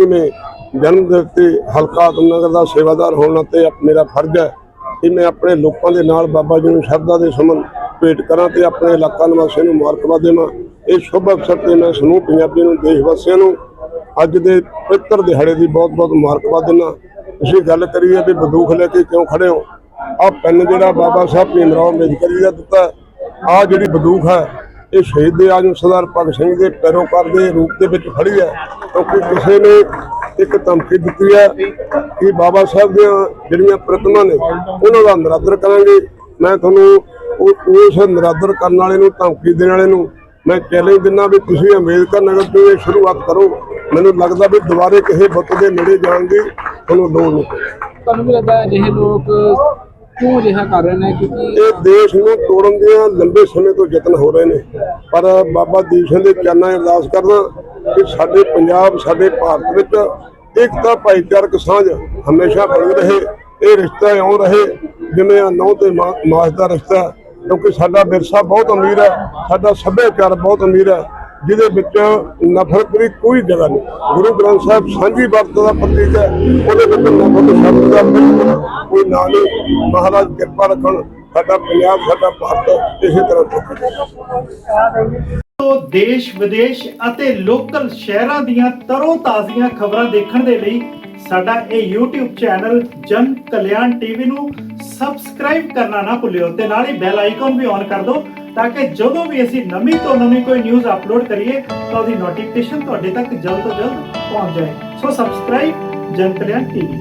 ਬੇਟੀ ਨੇ ਜਨਮ ਦਿਨ ਤੇ ਹਲਕਾ ਆਦਮਨਗਰ ਦਾ ਸੇਵਾਦਾਰ ਹੋਣ ਤੇ ਮੇਰਾ ਫਰਜ਼ ਹੈ ਕਿ ਮੈਂ ਆਪਣੇ ਲੋਕਾਂ ਦੇ ਨਾਲ ਬਾਬਾ ਜੀ ਨੂੰ ਸ਼ਰਧਾ ਦੇ ਸਮਨ ਭੇਟ ਕਰਾਂ ਤੇ ਆਪਣੇ ਇਲਾਕਾ ਨਿਵਾਸੀਆਂ ਨੂੰ ਮੁਬਾਰਕਬਾਦ ਦੇਵਾਂ। ਇਹ ਸ਼ੁਭ ਅਵਸਰ ਤੇ ਮੈਂ ਸਮੂਹ ਪੰਜਾਬੀ ਨੂੰ, ਦੇਸ਼ ਵਾਸੀਆਂ ਨੂੰ ਅੱਜ ਦੇ ਪਵਿੱਤਰ ਦਿਹਾੜੇ ਦੀ ਬਹੁਤ ਬਹੁਤ ਮੁਬਾਰਕਬਾਦ ਦਿੰਦਾ ਤੁਸੀਂ ਗੱਲ ਕਰੀਏ ਵੀ ਬੰਦੂਕ ਲੈ ਕੇ ਕਿਉਂ ਖੜੇ ਹੋ? ਆਹ ਪੈਨ ਜਿਹੜਾ ਬਾਬਾ ਸਾਹਿਬ ਭੀਮ ਰਾਓ ਅੰਬੇਦਕਰ ਜੀ ਦਾ ਦਿੱਤਾ ਆ ਜਿਹੜੀ ਬੰਦੂਕ ਹੈ ਇਹ ਸ਼ਹੀਦ ਦੇ ਆਜਮ ਸਰਦਾਰ ਭਗਤ ਸਿੰਘ ਦੇ ਪੈਰੋਕਾਰ ਦੇ ਰੂਪ ਦੇ ਵਿੱਚ ਖੜੀ ਹੈ, ਕਿਉਂਕਿ ਕਿਸੇ ਨੇ ਇੱਕ ਧਮਕੀ ਦਿੱਤੀ ਹੈ ਕਿ ਬਾਬਾ ਸਾਹਿਬ ਦੀਆਂ ਜਿਹੜੀਆਂ ਪ੍ਰਤਿਮਾ ਨੇ, ਉਹਨਾਂ ਦਾ ਨਿਰਾਦਰ ਕਰਾਂਗੇ। ਮੈਂ ਤੁਹਾਨੂੰ ਉਸ ਨਿਰਾਦਰ ਕਰਨ ਵਾਲੇ ਨੂੰ, ਧਮਕੀ ਦੇਣ ਵਾਲੇ ਨੂੰ ਮੈਂ ਚੈਲੰਜ ਦਿੰਦਾ ਵੀ ਤੁਸੀਂ ਅੰਬੇਦਕਰ ਨਗਰ ਤੋਂ ਇਹ ਸ਼ੁਰੂਆਤ ਕਰੋ। ਮੈਨੂੰ ਲੱਗਦਾ ਵੀ ਦੁਬਾਰੇ ਕਿਸੇ ਬੁੱਤ ਦੇ ਨੇੜੇ ਜਾਣ ਦੀ ਤੁਹਾਨੂੰ ਲੋੜ ਨਹੀਂ ਤੁਹਾਨੂੰ ਵੀ ਲੱਗਦਾ ਅਜਿਹੇ ਲੋਕ ਕਿਉਂ ਅਜਿਹਾ ਕਰ ਰਹੇ ਨੇ? ਕਿਉਂਕਿ ਇਹ ਦੇਸ਼ ਨੂੰ ਤੋੜਨ ਦੀਆਂ ਲੰਬੇ ਸਮੇਂ ਤੋਂ ਯਤਨ ਹੋ ਰਹੇ ਨੇ। ਪਰ ਬਾਬਾ ਦੀਪ ਸਿੰਘ ਦੇ ਚਰਨਾਂ 'ਚ ਅਰਦਾਸ ਕਰਦਾ ਕਿ ਸਾਡੇ ਪੰਜਾਬ, ਸਾਡੇ ਭਾਰਤ ਵਿੱਚ ਏਕਤਾ, ਭਾਈਚਾਰਕ ਸਾਂਝ ਹਮੇਸ਼ਾ ਬਣੀ ਰਹੇ। ਇਹ ਰਿਸ਼ਤਾ ਇਉਂ ਰਹੇ ਜਿਵੇਂ ਆ ਨੌ ਤੇ ਮਾਸ ਦਾ ਰਿਸ਼ਤਾ ਕਿਉਂਕਿ ਸਾਡਾ ਵਿਰਸਾ ਬਹੁਤ ਅਮੀਰ ਹੈ, ਸਾਡਾ ਸੱਭਿਆਚਾਰ ਬਹੁਤ ਅਮੀਰ ਹੈ, ਜਿਹਦੇ ਵਿੱਚ ਨਫ਼ਰਤ ਦੀ ਕੋਈ ਜਗ੍ਹਾ ਨਹੀਂ। ਗੁਰੂ ਗ੍ਰੰਥ ਸਾਹਿਬ ਸਾਂਝੀ ਵਰਤ ਦਾ ਪ੍ਰਤੀਕ ਹੈ। ਉਹਦੇ ਵਿੱਚ ਨਫ਼ਰਤ ਸ਼ਬਦ ਦਾ ਬਿਲਕੁਲ ਕੋਈ ਨਾਂ ਨਹੀਂ ਮਹਾਰਾਜ ਕਿਰਪਾ ਰੱਖਣ, ਸਾਡਾ ਪੰਜਾਬ, ਸਾਡਾ ਭਾਰਤ ਇਸੇ ਤਰ੍ਹਾਂ ਚੱਲੇ ਤੋਂ ਦੇਸ਼, ਵਿਦੇਸ਼ ਅਤੇ ਲੋਕਲ ਸ਼ਹਿਰਾਂ ਦੀਆਂ ਤਰੋ ਤਾਜ਼ੀਆਂ ਖਬਰਾਂ ਦੇਖਣ ਦੇ ਲਈ ਸਾਡਾ ਇਹ YouTube ਚੈਨਲ ਜਨ ਕਲਿਆਣ ਟੀਵੀ ਨੂੰ ਸਬਸਕ੍ਰਾਈਬ ਕਰਨਾ ਨਾ ਭੁੱਲਿਓ ਤੇ ਨਾਲ ਹੀ ਬੈਲ ਆਈਕਨ ਵੀ ਔਨ ਕਰ ਦਿਓ ਤਾਂ ਕਿ ਜਦੋਂ ਵੀ ਅਸੀਂ ਨਵੀਂ ਤੋਂ ਨਵੀਂ ਕੋਈ ਨਿਊਜ਼ ਅਪਲੋਡ ਕਰੀਏ ਤਾਂ ਉਹਦੀ ਨੋਟੀਫਿਕੇਸ਼ਨ ਤੁਹਾਡੇ ਤੱਕ ਜਲਦ ਤੋਂ ਜਲਦ ਪਹੁੰਚ ਜਾਏ। ਸੋ ਸਬਸਕ੍ਰਾਈਬ ਜਨ ਕਲਿਆਣ ਟੀਵੀ।